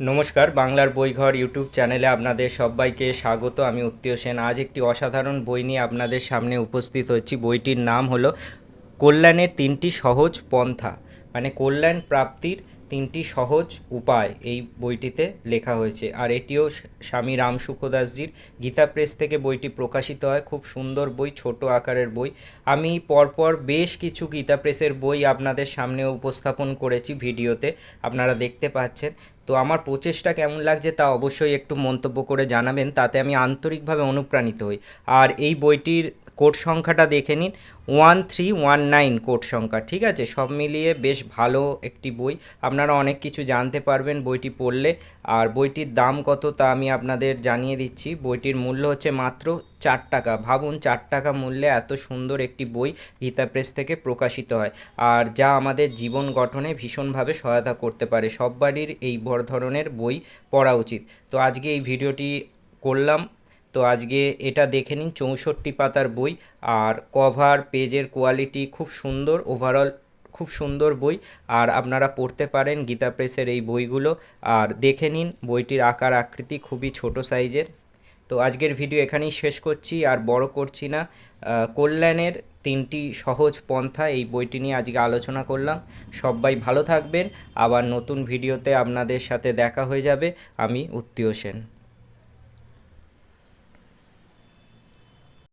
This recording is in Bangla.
নমস্কার, বাংলার বইঘর ইউটিউব চ্যানেলে আপনাদের সবাইকে স্বাগত। আমি উত্তীয় সেন। আজ একটি অসাধারণ বই নিয়ে আপনাদের সামনে উপস্থিত হচ্ছি বইটির নাম হলো কল্যাণের তিনটি সহজ পন্থা। মানে কল্যাণ প্রাপ্তির তিনটি সহজ উপায় এই বইটিতে লেখা হয়েছে। আর এটিও স্বামী রাম সুখদাসজির গীতা প্রেস থেকে বইটি প্রকাশিত হয়। খুব সুন্দর বই, ছোট আকারের বই। আমি পরপর বেশ কিছু গীতা প্রেসের বই আপনাদের সামনে উপস্থাপন করেছি ভিডিওতে, আপনারা দেখতে পাচ্ছেন। তো আমার প্রচেষ্টা কেমন লাগছে তা অবশ্যই একটু মন্তব্য করে জানাবেন, তাতে আমি আন্তরিকভাবে অনুপ্রাণিত হই। আর এই বইটির কোড সংখ্যাটা দেখে নিন। One three one nine code সংখ্যা, ঠিক আছে? সব মিলিয়ে বেশ ভালো একটি বই। আপনারা অনেক কিছু জানতে পারবেন বইটি পড়লে। আর বইটির দাম কত তা আমি আপনাদের জানিয়ে দিচ্ছি। বইটির মূল্য হচ্ছে মাত্র চার টাকা। ভাবুন, চার টাকা মূল্যে এত সুন্দর একটি বই গীতা প্রেস থেকে প্রকাশিত হয়। আর যা আমাদের জীবন গঠনে ভীষণভাবে সহায়তা করতে পারে। সব বাড়ির এই বড় ধরনের বই পড়া উচিত। তো আজকে এই ভিডিওটি করলাম। তো আজকে এটা দেখে নিন, চৌষট্টি পাতার বই আর কভার পেজের কোয়ালিটি খুব সুন্দর ওভারঅল খুব সুন্দর বই আর আপনারা পড়তে পারেন গীতা প্রেসের এই বইগুলো। আর দেখে নিন, বইটির আকার আকৃতি খুবই ছোট সাইজের। তো আজকের ভিডিও এখানেই শেষ করছি আর বড় করছি না। কল্যাণের তিনটি সহজ পন্থা এই বইটি নিয়ে আজকে আলোচনা করলাম। সবাই ভালো থাকবেন। আবার নতুন ভিডিওতে আপনাদের সাথে দেখা হয়ে যাবে। আমি উত্তীয় সেন।